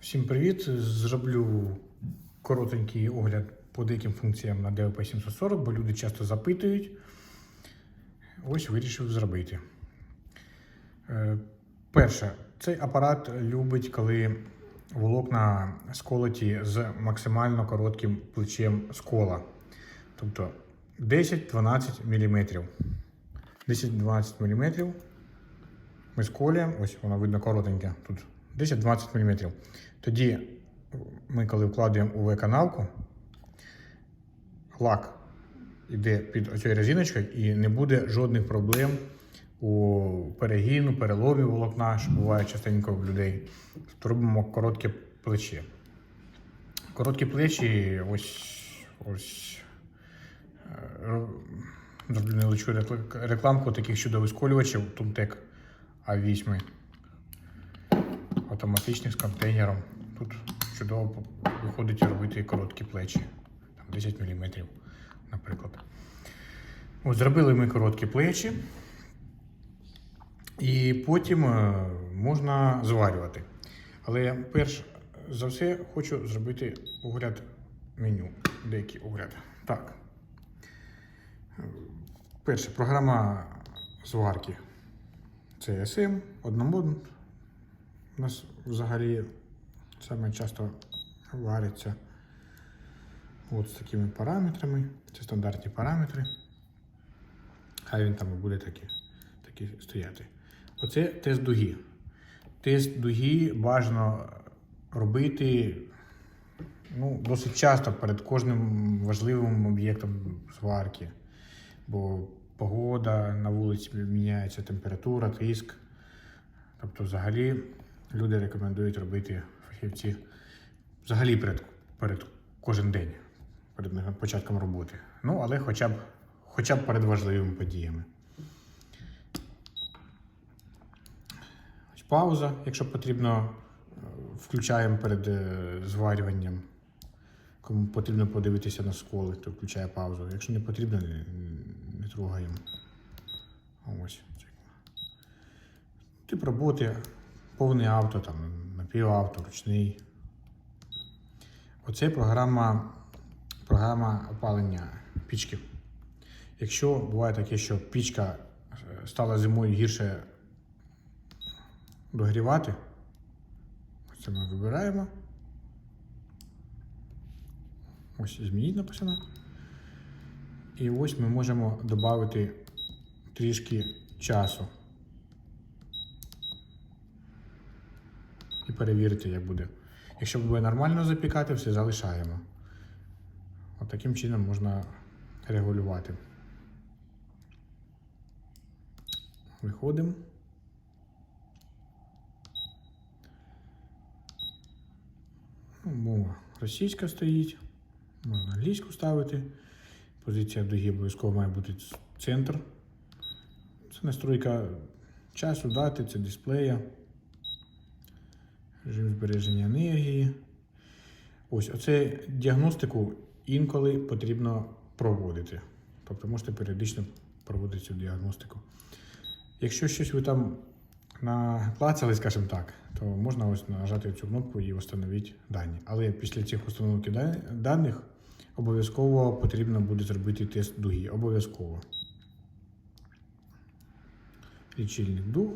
Всім привіт! Зроблю коротенький огляд по деяким функціям на DLP 740, бо люди часто запитують. Ось вирішив зробити. Е, Перше, цей апарат любить, коли волокна сколоті з максимально коротким плечем скола. Тобто 10-12 мм. 10-12 мм ми сколюємо, ось воно видно коротеньке тут 10-20 мм. Тоді ми, коли вкладаємо у В-канавку, лак йде під оцією резиночкою і не буде жодних проблем у перегину, переломі волокна, що буває частенько в людей. Робимо коротке плече. Короткі плечі, ось ось. е, Зроблю невеличку рекламку таких чудових сколювачів Tumtec A8 автоматичних з контейнером. Тут чудово виходить робити короткі плечі, там 10 мм, наприклад. Ось, зробили ми короткі плечі. І потім е, можна зварювати. Але перш за все хочу зробити огляд меню. Деякий огляд. Так. Перше, програма зварки. Це SM, одномод. У нас взагалі саме часто вариться от з такими параметрами. Це стандартні параметри. Хай він там і буде такі, такі стояти. Оце тест дуги. Тест дуги бажано робити ну, досить часто перед кожним важливим об'єктом зварки. Бо погода на вулиці міняється, температура, тиск. Тобто, взагалі, люди рекомендують робити фахівці взагалі перед, перед кожен день, перед початком роботи. Ну, але хоча б, хоча б перед важливими подіями. Пауза, якщо потрібно, е, включаємо перед е, зварюванням. Кому потрібно подивитися на сколи, то включає паузу. Якщо не потрібно, не, не трогаємо. Ось. Тип роботи, повне авто, там, напівавто, ручний. Оце програма, програма опалення пічки. Якщо буває таке, що пічка е, стала зимою гірше догрівати, це ми вибираємо. Ось змініть написано. І ось ми можемо додати трішки часу. Перевірити, як буде. Якщо буде нормально запікати, все залишаємо. От таким чином можна регулювати. Виходимо. Ну, Мова російська стоїть. Можна англійську ставити. Позиція дуги обов'язково має бути центр. Це настройка часу, дати, це дисплея. Режим збереження енергії. Ось оце діагностику інколи потрібно проводити. Тобто можете періодично проводити цю діагностику. Якщо щось ви там наклацали, скажімо так, то можна ось нажати цю кнопку і встановити дані. Але після цих установки даних обов'язково потрібно буде зробити тест дуги. Обов'язково. Лічильник дуг.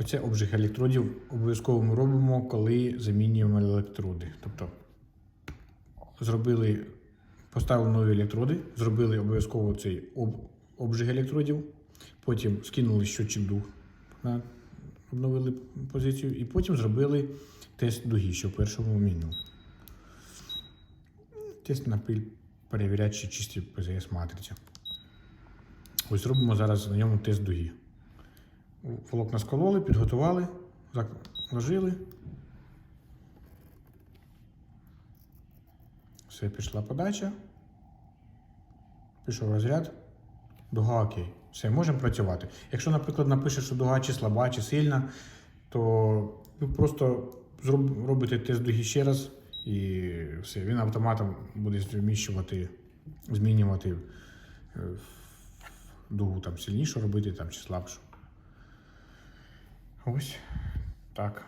Оце обжиг електродів обов'язково ми робимо, коли замінюємо електроди. Тобто зробили, поставили нові електроди, зробили обов'язково цей об, обжиг електродів, потім скинули щотчик дуг, обновили позицію, і потім зробили тест дуги, що в першому меню. Тест на пиль перевіряти, чи чисті ПЗС матриці. Ось робимо зараз на ньому тест дуги. Волокна скололи, підготували, вложили. Все, пішла подача. Пішов розряд. Дуга окей. Все, можемо працювати. Якщо, наприклад, напише, що дуга чи слаба, чи сильна, то ви просто робите тест дуги ще раз і все. Він автоматом буде зміщувати, змінювати е, дугу там сильнішу робити там, чи слабшу. Ось так.